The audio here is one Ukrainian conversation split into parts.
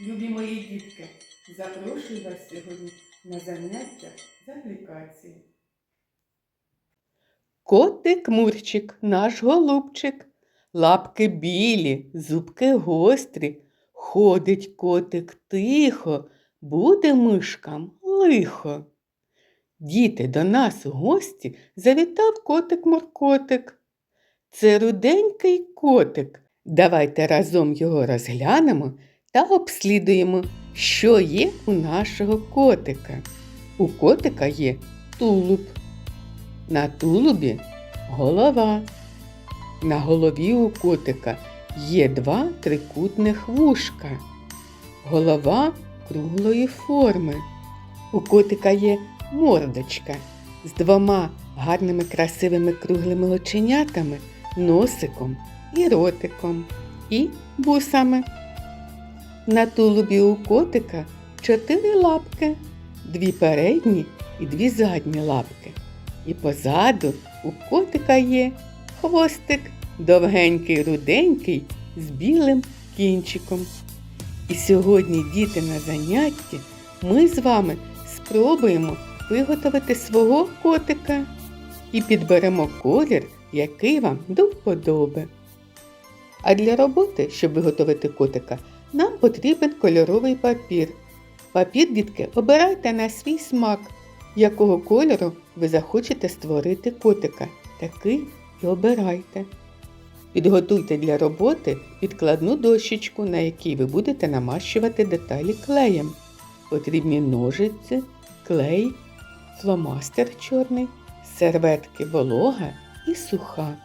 Любі мої дітки, запрошую вас сьогодні на заняття з аплікації. Котик Мурчик, наш голубчик, лапки білі, зубки гострі. Ходить котик тихо, буде мишкам лихо. Діти, до нас у гості завітав котик-муркотик. Це руденький котик. Давайте разом його розглянемо та обслідуємо, що є у нашого котика. У котика є тулуб. На тулубі голова. На голові у котика є два трикутних вушка. Голова круглої форми. У котика є мордочка з двома гарними красивими круглими оченятами, носиком і ротиком, і бусами. На тулубі у котика чотири лапки, дві передні і дві задні лапки. І позаду у котика є хвостик, довгенький руденький з білим кінчиком. І сьогодні, діти, на занятті ми з вами спробуємо виготовити свого котика і підберемо колір, який вам до вподоби. А для роботи, щоб виготовити котика, нам потрібен кольоровий папір. Папір, дітки, обирайте на свій смак, якого кольору ви захочете створити котика. Такий і обирайте. Підготуйте для роботи підкладну дощечку, на якій ви будете намащувати деталі клеєм. Потрібні ножиці, клей, фломастер чорний, серветки волога і суха.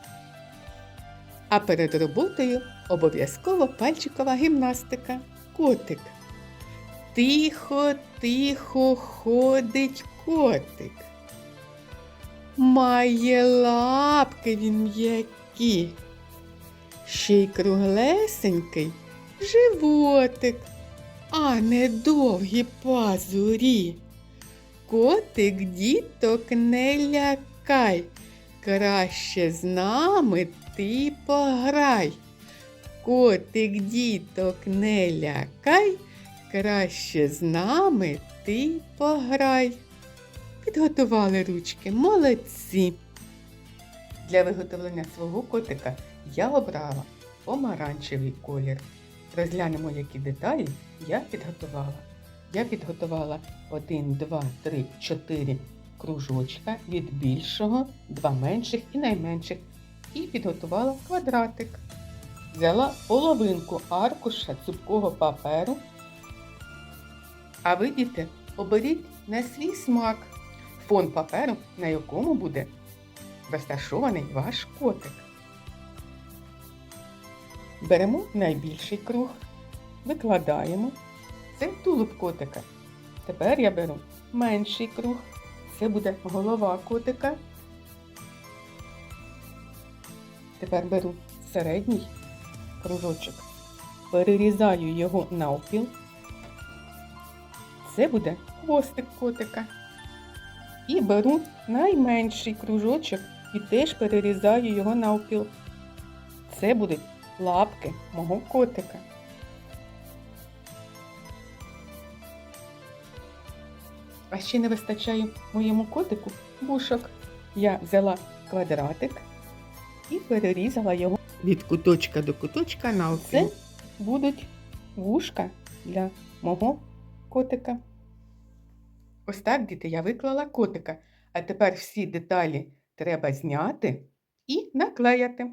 А перед роботою обов'язково пальчикова гімнастика. Котик. Тихо, тихо ходить котик. Має лапки він м'які. Ще й круглесенький животик, а не довгі пазурі. Котик діток не лякай, краще з нами ти пограй. Котик діток не лякай, краще з нами ти пограй. Підготували ручки, молодці. Для виготовлення свого котика я обрала помаранчевий колір. Розглянемо, які деталі я підготувала. Я підготувала 1, 2, 3, 4 кружочка від більшого, два менших і найменших. І підготувала квадратик. Взяла половинку аркуша цупкого паперу. А ви, діти, оберіть на свій смак фон паперу, на якому буде розташований ваш котик. Беремо найбільший круг, викладаємо. Це тулуб котика. Тепер я беру менший круг. Це буде голова котика. Тепер беру середній кружочок, перерізаю його навпіл. Це буде хвостик котика. І беру найменший кружочок і теж перерізаю його навпіл. Це будуть лапки мого котика. А ще не вистачає моєму котику вушок. Я взяла квадратик і перерізала його від куточка до куточка на Це будуть вушка для мого котика. Ось так, діти, я виклала котика. А тепер всі деталі треба зняти і наклеяти.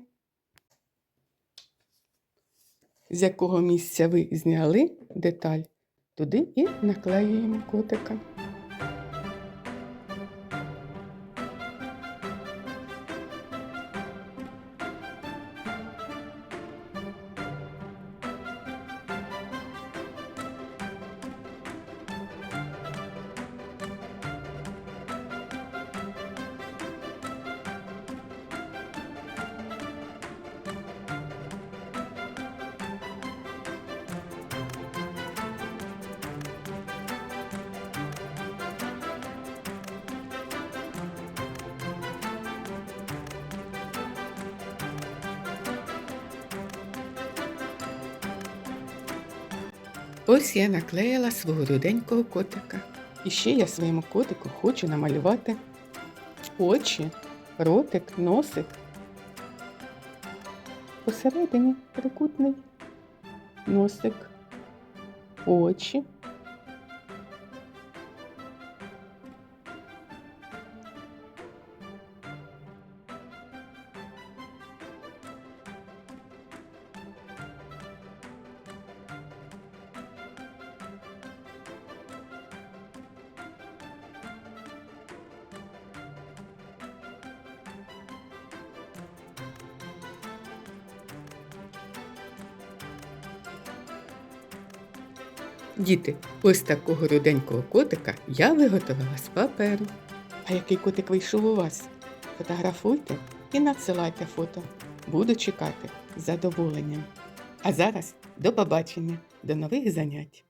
З якого місця ви зняли деталь, туди і наклеюємо котика. Ось я наклеїла свого руденького котика. І ще я своєму котику хочу намалювати очі, ротик, носик. Посередині трикутний носик, очі. Діти, ось такого руденького котика я виготовила з паперу. А який котик вийшов у вас? Фотографуйте і надсилайте фото. Буду чекати з задоволенням. А зараз до побачення, до нових занять.